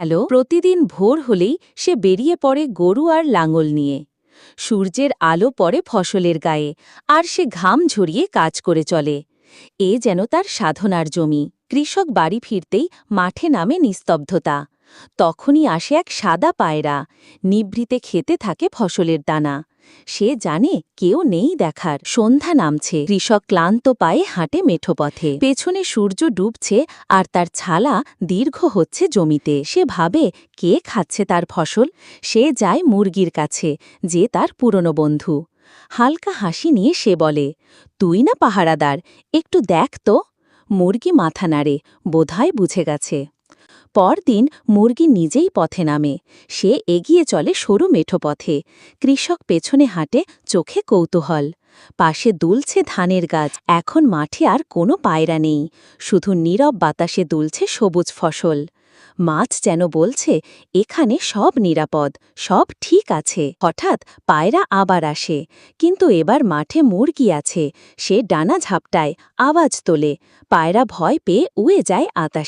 Hello, প্রতিদিন ভোর হলেই সে বেরিয়ে পড়ে গরু আর লাঙল নিয়ে। সূর্যের আলো পড়ে ফসলের গায়ে, আর সে ঘাম ঝরিয়ে কাজ করে চলে। এ যেন তার সাধনার জমি। কৃষক বাড়ি ফিরতেই মাঠে নামে নিস্তব্ধতা। তখনই আসে এক সাদা পায়রা। নিভৃতে খেতে থাকে ফসলের দানা। সে জানে কেউ নেই দেখার। সন্ধ্যা নামছে। কৃষক ক্লান্ত পায়ে হাঁটে মেঠো পথে পেছনে সূর্য ডুবছে আর তার ছালা দীর্ঘ হচ্ছে জমিতে। সে ভাবে কে খাচ্ছে তার ফসল? সে যায় মুরগির কাছে, যে তার পুরনো বন্ধু। হালকা হাসি নিয়ে সে বলে, তুই না পাহারাদার, একটু দেখ তো। মুরগি মাথা নাড়ে, বোধহয় বুঝে গেছে। পরদিন মুরগি নিজেই পথে নামে। সে এগিয়ে চলে সরু মেঠো পথে। কৃষক পেছনে হাঁটে, চোখে কৌতূহল। পাশে দুলছে ধানের গাছ। এখন মাঠে আর কোনো পায়রা নেই। শুধু নীরব বাতাসে দুলছে সবুজ ফসল। মাছ যেন বলছে, এখানে সব নিরাপদ, সব ঠিক আছে। হঠাৎ পায়রা আবার আসে। কিন্তু এবার মাঠে মুরগি আছে। সে ডানা ঝাপটায়, আওয়াজ তোলে। পায়রা ভয় পেয়ে উয়ে যায় আতাস